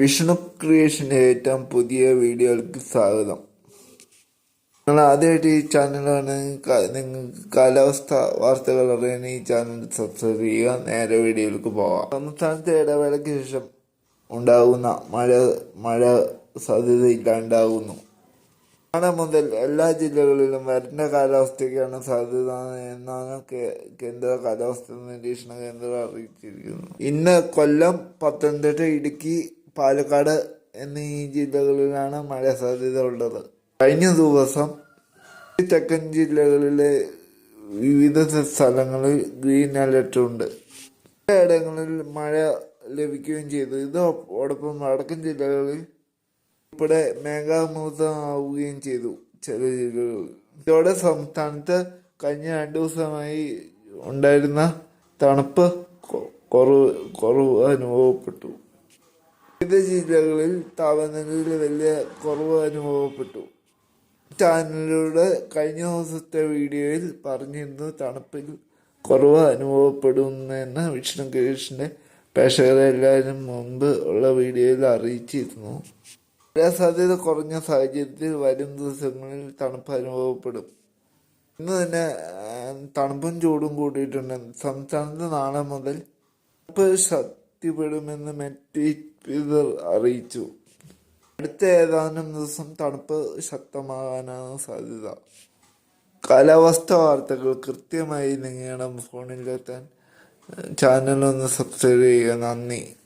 വിഷ്ണു ക്രിയേഷന്റെ ഏറ്റവും പുതിയ വീഡിയോകൾക്ക് സ്വാഗതം. നിങ്ങൾ ആദ്യമായിട്ട് ഈ ചാനലാണ് നിങ്ങൾക്ക് കാലാവസ്ഥ വാർത്തകൾ അറിയാൻ ഈ ചാനൽ സബ്സ്ക്രൈബ് ചെയ്യുക. നേരെ വീഡിയോയിലേക്ക് പോകാം സംസ്ഥാനത്തെ ഇടവേളയ്ക്ക് ശേഷം ഉണ്ടാകുന്ന മഴ മഴ സാധ്യത ഇല്ലാണ്ടാകുന്നു. നാളെ മുതൽ എല്ലാ ജില്ലകളിലും വരണ്ട കാലാവസ്ഥയ്ക്കാണ് സാധ്യത എന്നാണ് കേന്ദ്ര കാലാവസ്ഥ നിരീക്ഷണ കേന്ദ്രം അറിയിച്ചിരിക്കുന്നത്. ഇന്ന് കൊല്ലം പത്തനംതിട്ട ഇടുക്കി പാലക്കാട് എന്നീ ജില്ലകളിലാണ് മഴ സാധ്യത ഉള്ളത്. കഴിഞ്ഞ ദിവസം തെക്കൻ ജില്ലകളിലെ വിവിധ സ്ഥലങ്ങളിൽ ഗ്രീൻ അലർട്ട് ഉണ്ട്. ഇടങ്ങളിൽ മഴ ലഭിക്കുകയും ചെയ്തു. ഇതോടൊപ്പം വടക്കൻ ജില്ലകളിൽ ഉൾപ്പെടെ മേഘാമൂർത്തമാവുകയും ചെയ്തു ചില ജില്ലകളിൽ. ഇതോടെ സംസ്ഥാനത്ത് കഴിഞ്ഞ രണ്ടു ദിവസമായി ഉണ്ടായിരുന്ന തണുപ്പ് കുറവ് കുറവ് അനുഭവപ്പെട്ടു. വിവിധ ജില്ലകളിൽ താപനിലയിൽ വലിയ കുറവ് അനുഭവപ്പെട്ടു. ചാനലിലൂടെ കഴിഞ്ഞ ദിവസത്തെ വീഡിയോയിൽ പറഞ്ഞിരുന്നു തണുപ്പിൽ കുറവ് അനുഭവപ്പെടുന്നെന്ന് വിഷ്ണു കൃഷ്ണന്റെ പ്രേക്ഷകരെ എല്ലാവരും മുമ്പ് ഉള്ള വീഡിയോയിൽ അറിയിച്ചിരുന്നു. സാധ്യത കുറഞ്ഞ സാഹചര്യത്തിൽ വരും ദിവസങ്ങളിൽ തണുപ്പ് അനുഭവപ്പെടും. ഇന്ന് തന്നെ തണുപ്പും ചൂടും കൂടിയിട്ടുണ്ട്. സംസ്ഥാനത്ത് നാളെ മുതൽ തണുപ്പ് ശക്തിപ്പെടുമെന്ന് മെറ്റീരിയർ അറിയിച്ചു. അടുത്ത ഏതാനും ദിവസം തണുപ്പ് ശക്തമാകാനാണ് സാധ്യത. കാലാവസ്ഥ വാർത്തകൾ കൃത്യമായി നിങ്ങളുടെ ഫോണിലെത്താൻ ചാനൽ ഒന്ന് സബ്സ്ക്രൈബ് ചെയ്യുക. നന്ദി.